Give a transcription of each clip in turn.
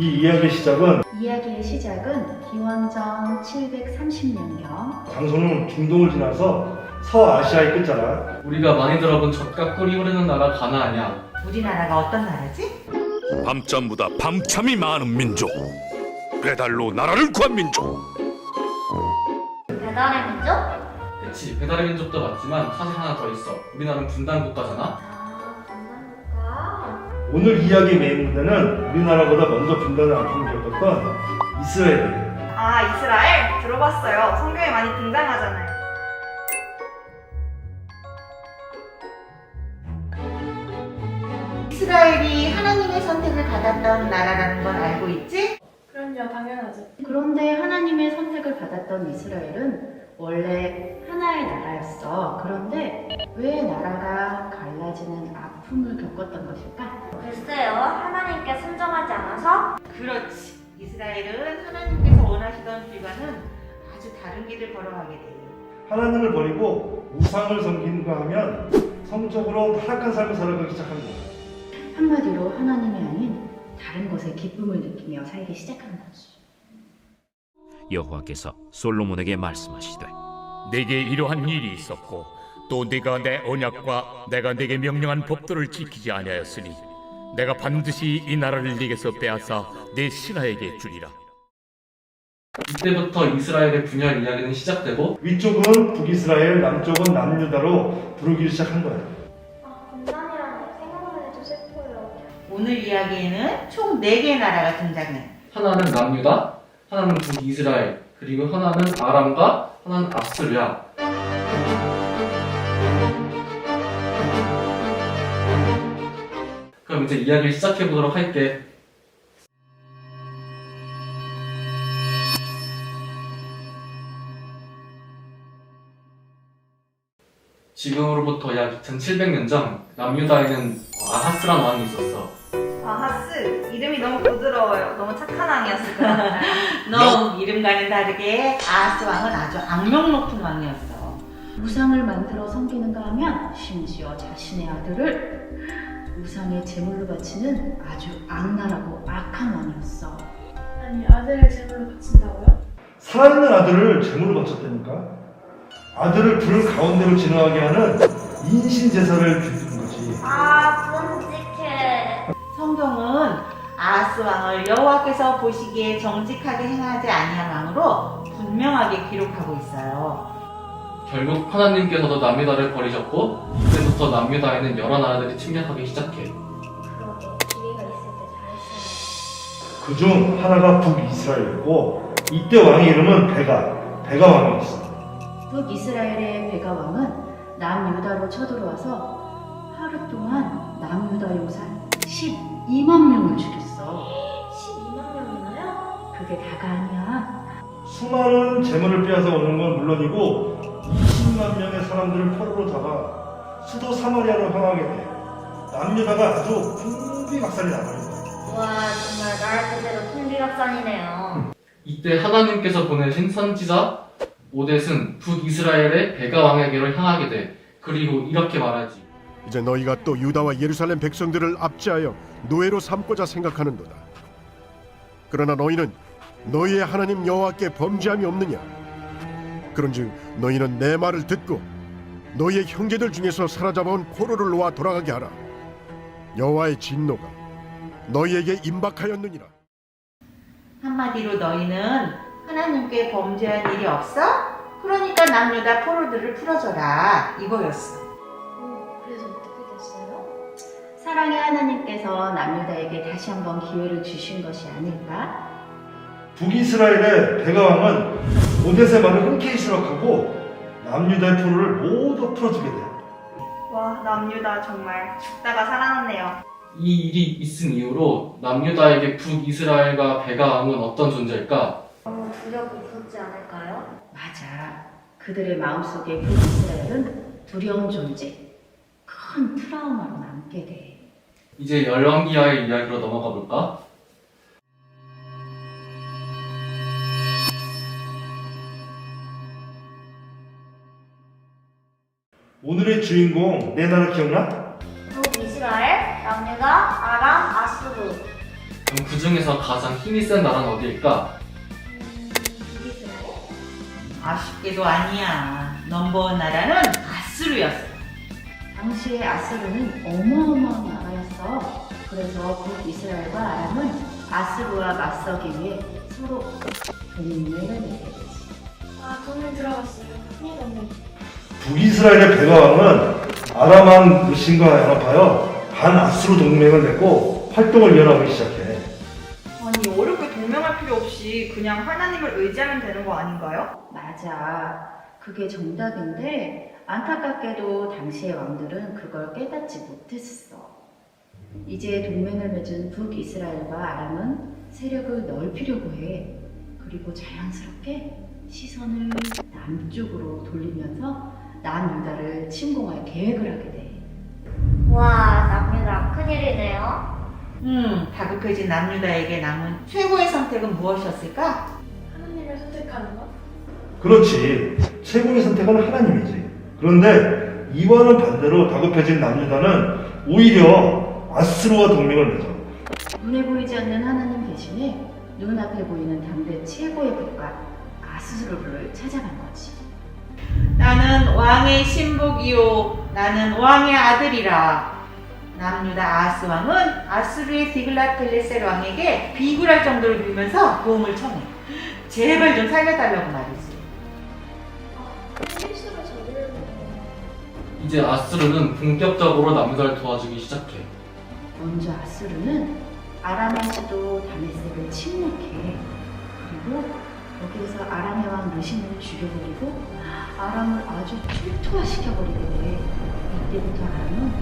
이 이야기의 시작은 이야기의 시작은 기원전 730년경 장소는 중동을 지나서 서아시아의 끝자락 우리가 많이 들어본 젖과 꿀이 흐르는 나라 가나 아냐. 우리나라가 어떤 나라지? 밤잠보다 밤참이 많은 민족 배달로 나라를 구한 민족 배달의 민족? 그치 배달의 민족도 맞지만 사실 하나 더 있어. 우리나라는 분단 국가잖아. 아. 오늘 이야기의 메인 무대는 우리나라보다 먼저 분단의 아픔을 겪었던 이스라엘이에요. 아, 이스라엘? 들어봤어요. 성경에 많이 등장하잖아요. 이스라엘이 하나님의 선택을 받았던 나라라는 걸 알고 있지? 그럼요, 당연하죠. 그런데 하나님의 선택을 받았던 이스라엘은 원래 하나의 나라였어. 그런데 왜 나라가 갈라지는 아픔 을 겪었던 것일까? 글쎄요, 하나님께 순종하지 않아서 그렇지. 이스라엘은 하나님께서 원하시던 길과는 아주 다른 길을 걸어가게 돼. 하나님을 버리고 우상을 섬기는가 하면 성적으로 타락한 삶을 살아가기 시작한 거예요. 한마디로 하나님이 아닌 다른 것에 기쁨을 느끼며 살기 시작한 거지. 여호와께서 솔로몬에게 말씀하시되 내게 이러한 일이 있었고 또 네가 내 언약과 내가 네게 명령한 법도를 지키지 아니하였으니 내가 반드시 이 나라를 네게서 빼앗아 내 신하에게 주리라. 이때부터 이스라엘의 분열 이야기는 시작되고 위쪽은 북이스라엘, 남쪽은 남유다로 부르기 시작한 거예요. 아, 분단이라니 생각만 해도 슬퍼요. 오늘 이야기에는 총 4개의 나라가 등장해. 하나는 남유다, 하나는 북이스라엘, 그리고 하나는 아람과 하나는 압스르야. 그럼 이제 이야기를 시작해 보도록 할게. 지금으로부터 약 2700년 전 남유다에는 아하스란 왕이 있었어. 아하스, 이름이 너무 부드러워요. 너무 착한 왕이었을 것 같아요. 너 이름과는 다르게 아하스 왕은 아주 악명 높은 왕이었어. 우상을 만들어 섬기는가 하면 심지어 자신의 아들을 우상의 제물로 바치는 아주 악랄하고 악한 왕이었어. 아니, 아들을 제물로 바친다고요? 살아있는 아들을 제물로 바쳤다니까. 아들을 불 가운데로 진화하게 하는 인신 제사를 드리는 거지. 아, 끔찍해. 성경은 아하스 왕을 여호와께서 보시기에 정직하게 행하지 아니한 왕으로 분명하게 기록하고 있어요. 결국 하나님께서도 남유다를 버리셨고 그때부터 남유다에는 여러 나라들이 침략하기 시작해. 기회가 있을 때 잘했어요. 그중 하나가 북이스라엘이고 이때 왕의 이름은 베가, 베가 왕이었어. 북이스라엘의 베가 왕은 남유다로 쳐들어와서 하루 동안 남유다 요산 12만 명을 죽였어. 12만 명이나요? 그게 다가 아니야. 수많은 재물을 빼앗아 오는 건 물론이고 20만 명의 사람들을 포로로 잡아 수도 사마리아로 향하게 돼. 남유다가 아주 풍비박산이 나버린 거야. 와, 정말 나라 뜻대로 풍비박산이네요. 이때 하나님께서 보내신 선지자 오뎃은 북이스라엘의 베가 왕에게로 향하게 돼. 그리고 이렇게 말하지. 이제 너희가 또 유다와 예루살렘 백성들을 압제하여 노예로 삼고자 생각하는도다. 그러나 너희는 너희의 하나님 여호와께 범죄함이 없느냐? 그런즉 너희는 내 말을 듣고 너희의 형제들 중에서 사로잡아온 포로를 놓아 돌아가게 하라. 여호와의 진노가 너희에게 임박하였느니라. 한마디로 너희는 하나님께 범죄한 일이 없어? 그러니까 남유다 포로들을 풀어줘라 이거였어. 오, 그래서 어떻게 됐어요? 사랑의 하나님께서 남유다에게 다시 한번 기회를 주신 것이 아닐까? 북이스라엘의 베가 왕은 오뎃의 말을 흔쾌히 수락하고 남유다의 포로를 모두 풀어주게 돼. 와, 남유다 정말 죽다가 살아났네요. 이 일이 있은 이후로 남유다에게 북이스라엘과 베가 왕은 어떤 존재일까? 너무 두렵고 무섭지 않을까요? 맞아. 그들의 마음속에 북이스라엘은 두려운 존재, 큰 트라우마로 남게 돼. 이제 열왕기하의 이야기로 넘어가 볼까? 오늘의 주인공 내 나라 기억나? 북이스라엘? 나 남유다, 아람, 아수르. 그럼 그 중에서 가장 힘이 센 나라는 어디일까? 이스라엘? 아쉽게도 아니야. 넘버원 나라는 아수르였어. 당시에 아수르는 어마어마한 나라였어. 그래서 북이스라엘과 아람은 아수르와 맞서기 위해 서로 동맹을 맺게 되지. 아, 돈을 들어갔어요. 큰일 났네. 북이스라엘의 베가왕은 아람왕 루신과 연합하여 반아수르 동맹을 맺고 활동을 이어나가기 시작해. 아니 어렵게 동명할 필요 없이 그냥 하나님을 의지하면 되는 거 아닌가요? 맞아. 그게 정답인데 안타깝게도 당시의 왕들은 그걸 깨닫지 못했어. 이제 동맹을 맺은 북이스라엘과 아람은 세력을 넓히려고 해. 그리고 자연스럽게 시선을 남쪽으로 돌리면서 남유다를 침공할 계획을 하게 돼. 와, 남유다. 큰일이네요. 음, 다급해진 남유다에게 남은 최고의 선택은 무엇이었을까? 하나님을 선택하는 것? 그렇지. 최고의 선택은 하나님이지. 그런데 이와는 반대로 다급해진 남유다는 오히려 아스루와 동맹을 맺어. 눈에 보이지 않는 하나님 대신에 눈앞에 보이는 당대 최고의 국가 아수르를 찾아간 거지. 나는 왕의 신복이요. 나는 왕의 아들이라. 남유다 아스 왕은 아수르의 디글라펠레셀 왕에게 비굴할 정도로 빌면서 도움을 청해. 제발 좀 살려달라고 말이지. 아, 실수를 저지르는 이제 아수르는 본격적으로 남유다를 도와주기 시작해. 먼저 아수르는 아람의 수도 다메섹을 침략해. 그리고 거기에서 아람의 왕 르신을 죽여버리고 아람을 아주 출토화시켜버리게 돼. 이때부터 아람은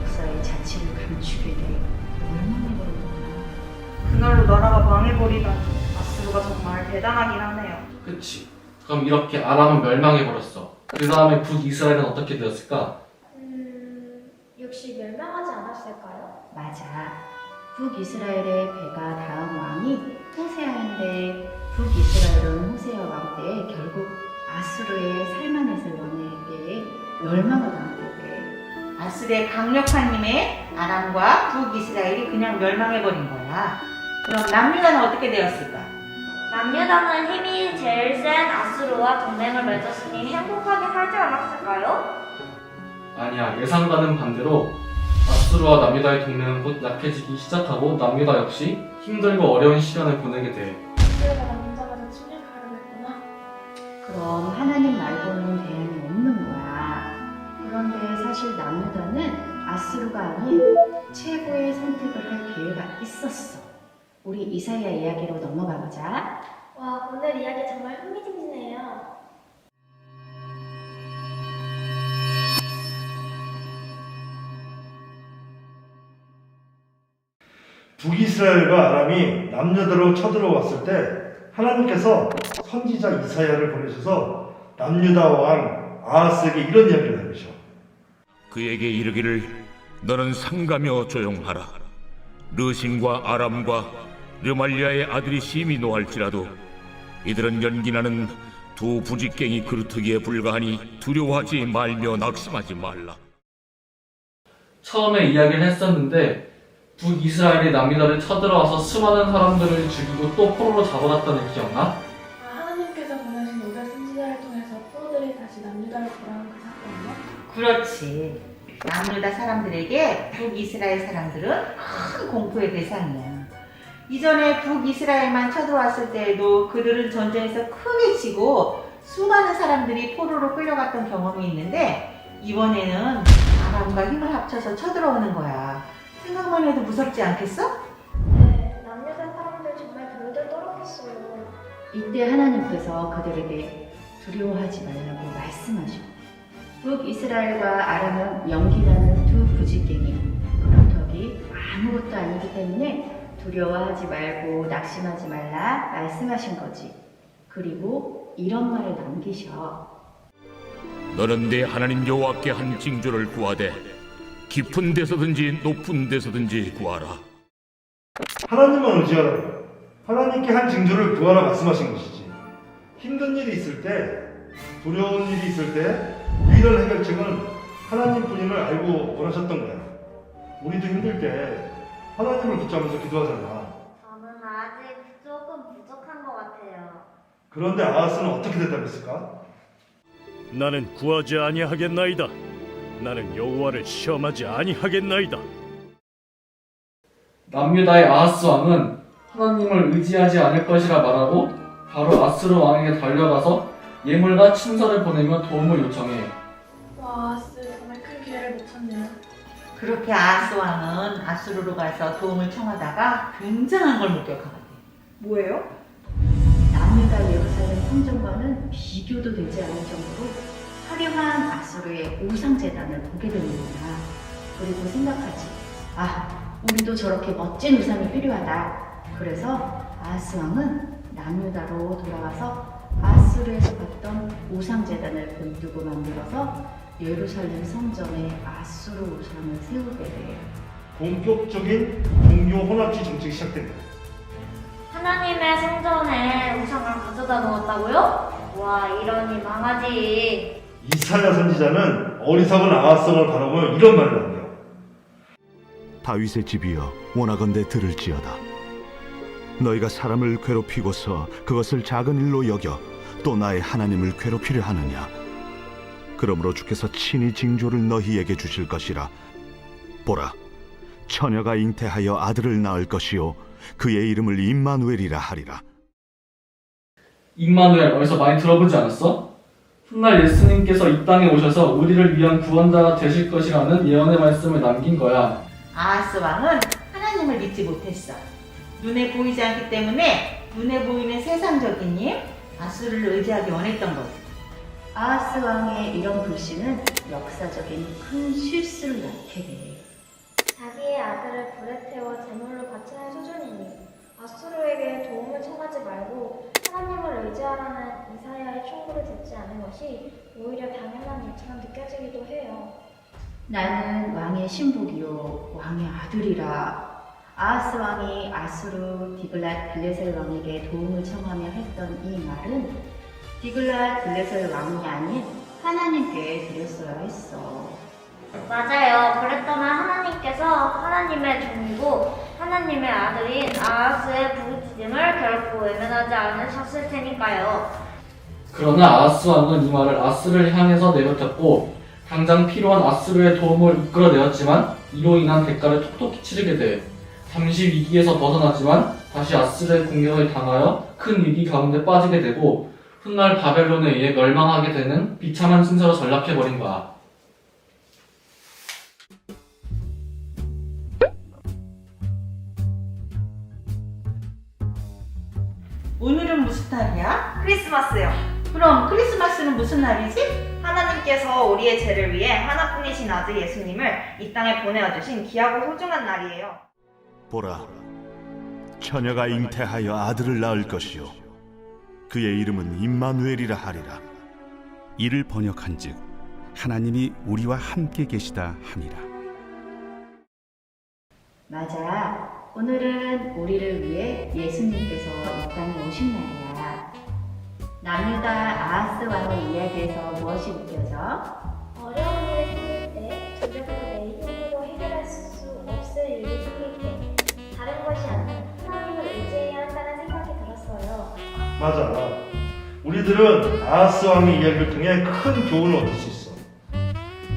역사의 자취를 감추게 돼. 멸망해버린 거야. 그날로 나라가 망해버리다니 아수르가 정말 대단하긴 하네요. 그치. 그럼 이렇게 아람은 멸망해버렸어. 그 다음에 북이스라엘은 어떻게 되었을까? 음, 역시 멸망하지 않았을까요? 맞아. 북이스라엘의 배가 다음 왕이 호세아인데 북이스라엘 은 호세아 왕때 결국 아수르의 살만에서 왕에게 멸망을 돼. 아수르의 강력한 힘에 아람과 북이스라엘이 그냥 멸망해버린 거야. 그럼 남유다는 어떻게 되었을까? 남유다는 힘이 제일 센 아수르와 동맹을 맺었으니 행복하게 살지 않았을까요? 아니야. 예상과는 반대로 아수르와 남유다의 동맹은 곧 약해지기 시작하고 남유다 역시 힘들고 어려운 시간을 보내게 돼. 그럼 하나님 말고는 대안이 없는 거야. 그런데 사실 남유다는 아수르가 아닌 최고의 선택을 할 기회가 있었어. 우리 이사야 이야기로 넘어가 보자. 와, 오늘 이야기 정말 흥미진진해요. 북이스라엘과 아람이 남유다로 쳐들어왔을 때 하나님께서 선지자 이사야를 보내셔서 남유다 왕 아하스에게 이런 이야기를 남기셔. 그에게 이르기를 너는 상가며 조용하라 르신과 아람과 르말리아의 아들이 심히 노할지라도 이들은 연기나는 두 부직갱이 그루터기에 불과하니 두려워하지 말며 낙심하지 말라 처음에 이야기를 했었는데 북이스라엘이 남유다를 쳐들어와서 수많은 사람들을 죽이고 또 포로로 잡아갔다는 일 기억나? 아, 하나님께서 보내신 오대 선지자를 통해서 포로들이 다시 남유다를 돌아온 그 사건이요? 그렇지. 남유다 사람들에게 북이스라엘 사람들은 큰 공포의 대상이야. 이전에 북이스라엘만 쳐들어왔을 때에도 그들은 전쟁에서 크게 지고 수많은 사람들이 포로로 끌려갔던 경험이 있는데 이번에는 아람과 힘을 합쳐서 쳐들어오는 거야. 생각만 해도 무섭지 않겠어? 네, 남유다 사람들 정말 별들 떨었겠어요. 이때 하나님께서 그들에게 두려워하지 말라고 말씀하시고 북이스라엘과 아람은 연기나는 두 부지갱이 그루터기 아무것도 아니기 때문에 두려워하지 말고 낙심하지 말라 말씀하신 거지. 그리고 이런 말을 남기셔. 너는 내 하나님 여호와께 한 징조를 구하되 깊은 데서든지 높은 데서든지 구하라 하나님만 의지하라. 하나님께 한 징조를 구하라 말씀하신 것이지. 힘든 일이 있을 때, 두려운 일이 있을 때 유일한 해결책은 하나님 뿐임을 알고 원하셨던 거야. 우리도 힘들 때 하나님을 붙잡으면서 기도하잖아. 저는 아직 조금 부족한 것 같아요. 그런데 아하스는 어떻게 대답했을까? 나는 구하지 아니하겠나이다. 나는 여호와를 시험하지 아니하겠나이다. 남유다의 아하스 왕은 하나님을 의지하지 않을 것이라 말하고 바로 아스루 왕에게 달려가서 예물과 친서를 보내며 도움을 요청해. 와, 아스 정말 큰 기회를 놓쳤네요. 그렇게 아하스 왕은 아수르로 가서 도움을 청하다가 굉장한 걸 목격하게 돼. 뭐예요? 남유다 예루살렘 성전과는 비교도 되지 않을 정도로 화려한 아수르의 우상재단을 보게 됩니다. 그리고 생각하지. 아, 우리도 저렇게 멋진 우상이 필요하다. 그래서 아하스 왕은 남유다로 돌아가서 아수르에서 봤던 우상재단을 본뜨고 만들어서 예루살렘 성전에 아수르 우상을 세우게 돼요. 본격적인 종교 혼합주의 정책이 시작됩니다. 하나님의 성전에 우상을 가져다 놓았다고요? 와, 이러니 망하지. 이사야 선지자는 어리석은 아하성을 바라보며 이런 말을 합니다. 다윗의 집이여 원하건대 들을지어다 너희가 사람을 괴롭히고서 그것을 작은 일로 여겨 또 나의 하나님을 괴롭히려 하느냐 그러므로 주께서 친히 징조를 너희에게 주실 것이라 보라 처녀가 잉태하여 아들을 낳을 것이요 그의 이름을 임마누엘이라 하리라 임마누엘 어디서 많이 들어보지 않았어? 훗날 예수님께서 이 땅에 오셔서 우리를 위한 구원자가 되실 것이라는 예언의 말씀을 남긴 거야. 아하스 왕은 하나님을 믿지 못했어. 눈에 보이지 않기 때문에 눈에 보이는 세상적인 힘, 아수르를 의지하기 원했던 거지. 아하스 왕의 이런 불신은 역사적인 큰 실수를 낳게 돼. 자기의 아들을 불에 태워 제물로 바치는 수준이니 아수르에게 도움을 청하지 말고 하나님을 의지하라는 이사야의 충고를 듣지 않은 것이 오히려 당연한 일처럼 느껴지기도 해요. 나는 왕의 신복이요 왕의 아들이라. 아하스 왕이 아수르 디글랏 블레셀 왕에게 도움을 청하며 했던 이 말은 디글랏 블레셀 왕이 아닌 하나님께 드렸어야 했어. 맞아요. 그랬더니 하나님께서 하나님의 종이고 하나님의 아들인 아하스의 부르짖음을 결코 외면하지 않으셨을 테니까요. 그러나 아하스 왕은 이 말을 아스를 향해서 내뱉었고 당장 필요한 아스르의 도움을 이끌어내었지만 이로 인한 대가를 톡톡히 치르게 돼. 잠시 위기에서 벗어나지만 다시 아스르의 공격을 당하여 큰 위기 가운데 빠지게 되고 훗날 바벨론에 의해 멸망하게 되는 비참한 순서로 전락해버린 거야. 오늘은 무슨 날이야? 크리스마스요. 그럼 크리스마스는 무슨 날이지? 하나님께서 우리의 죄를 위해 하나뿐이신 아들 예수님을 이 땅에 보내어 주신 귀하고 소중한 날이에요. 보라 처녀가 잉태하여 아들을 낳을 것이요 그의 이름은 임마누엘이라 하리라 이를 번역한즉 하나님이 우리와 함께 계시다 함이라. 맞아. 오늘은 우리를 위해 예수님께서 이 땅에 오신 날이야. 남유다 아하스 왕의 이야기에서 무엇이 느껴져? 어려운 일이 생길 때 두렵고 내 힘으로 해결할 수 없을 일이 생길 때 다른 것이 아닌 하나님을 의지해야 한다는 생각이 들었어요. 맞아. 우리들은 아하스 왕의 이야기를 통해 큰 교훈을 얻을 수 있어.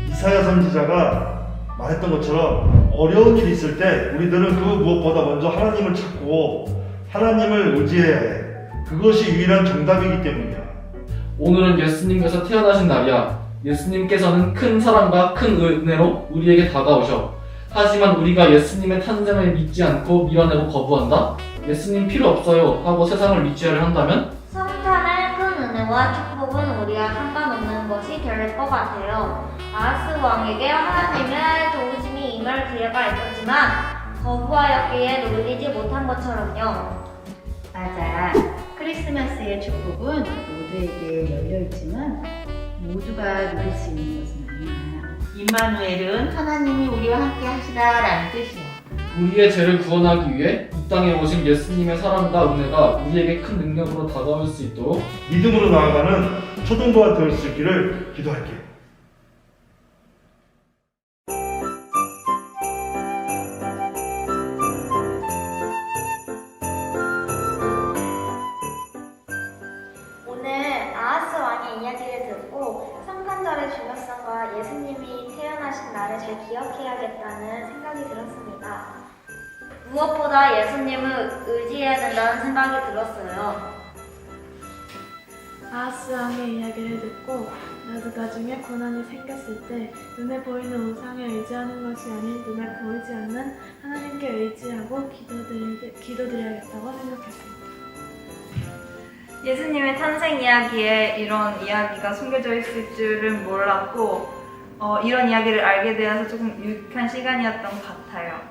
이사야 선지자가 말했던 것처럼 어려운 일이 있을 때 우리들은 그 무엇보다 먼저 하나님을 찾고 하나님을 의지해야 해. 그것이 유일한 정답이기 때문이야. 오늘은 예수님께서 태어나신 날이야. 예수님께서는 큰 사랑과 큰 은혜로 우리에게 다가오셔. 하지만 우리가 예수님의 탄생을 믿지 않고 밀어내고 거부한다? 예수님 필요 없어요 하고 세상을 위지하려 한다면 성탄의 큰 은혜와 축복은 우리와 상관없는 것이 될 것 같아요. 아하스 왕에게 하나님의 도우심이 임할 기회가 있었지만 거부하였기에 놀리지 못한 것처럼요. 맞아. 크리스마스의 축복은 모두에게 열려있지만 모두가 누릴 수 있는 것은 아니야. 임마누엘은 하나님이 우리와 함께 하시다라는 뜻이야. 우리의 죄를 구원하기 위해 이 땅에 오신 예수님의 사랑과 은혜가 우리에게 큰 능력으로 다가올 수 있도록 믿음으로 나아가는 초등부가 될 수 있기를 기도할게. 날을 잘 기억해야겠다는 생각이 들었습니다. 무엇보다 예수님을 의지해야 된다는 생각이 들었어요. 아하스 왕의 이야기를 듣고 나도 나중에 고난이 생겼을 때 눈에 보이는 우상에 의지하는 것이 아닌 눈에 보이지 않는 하나님께 의지하고 기도드리, 기도드려야겠다고 생각했습니다. 예수님의 탄생 이야기에 이런 이야기가 숨겨져 있을 줄은 몰랐고 어, 이런 이야기를 알게 되어서 조금 유익한 시간이었던 것 같아요.